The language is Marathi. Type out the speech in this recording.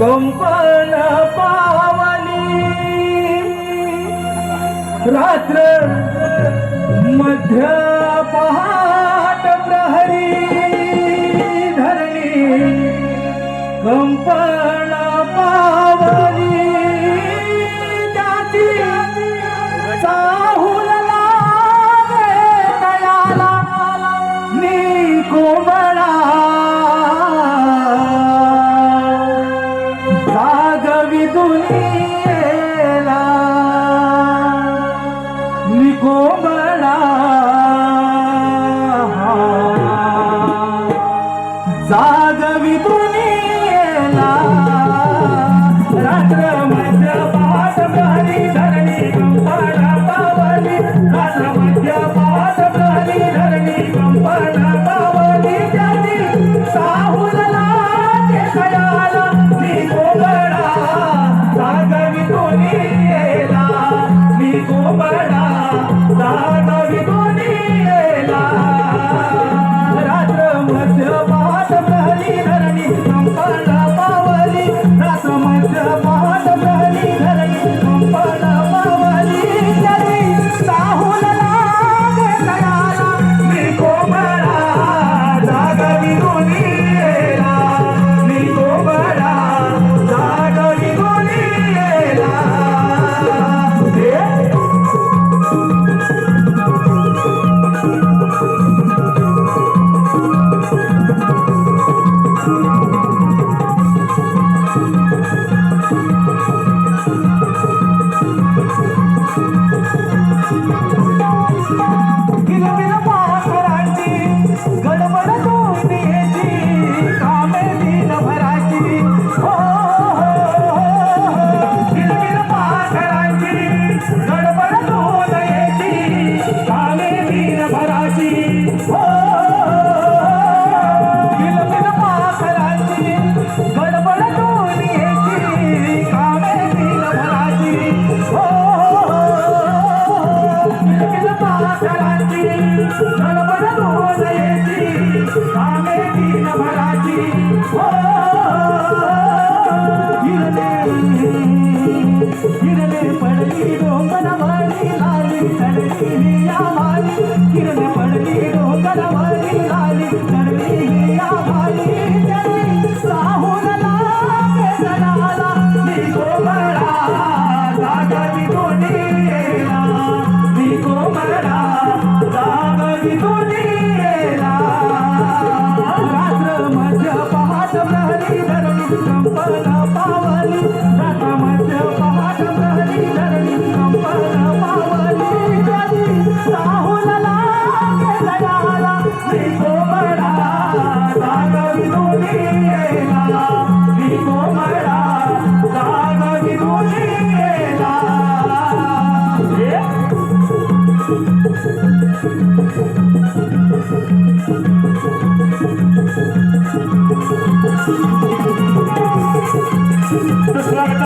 कंपन पावली. रात्र मध्य पहाट प्रहरी धरणी. कंपन पावली कोमळा जागवी दुनियेला रात्र मध्य धरणी पावली. रात्र मध्य धरणी पावली. त्याची मी जागवी दुनियेला मी रात्र किरणे पडली डोंगर वाली लाली चढली हिया वाली. किरणे पडली डोंगर वाली लाली चढली हिया वाली. साहून लागे सणाला मी कोमळा जागा मी गोडीला मी कोमळा जागा मी गोडीला रात्र मध्य पहाट प्रहरी धरून संपला.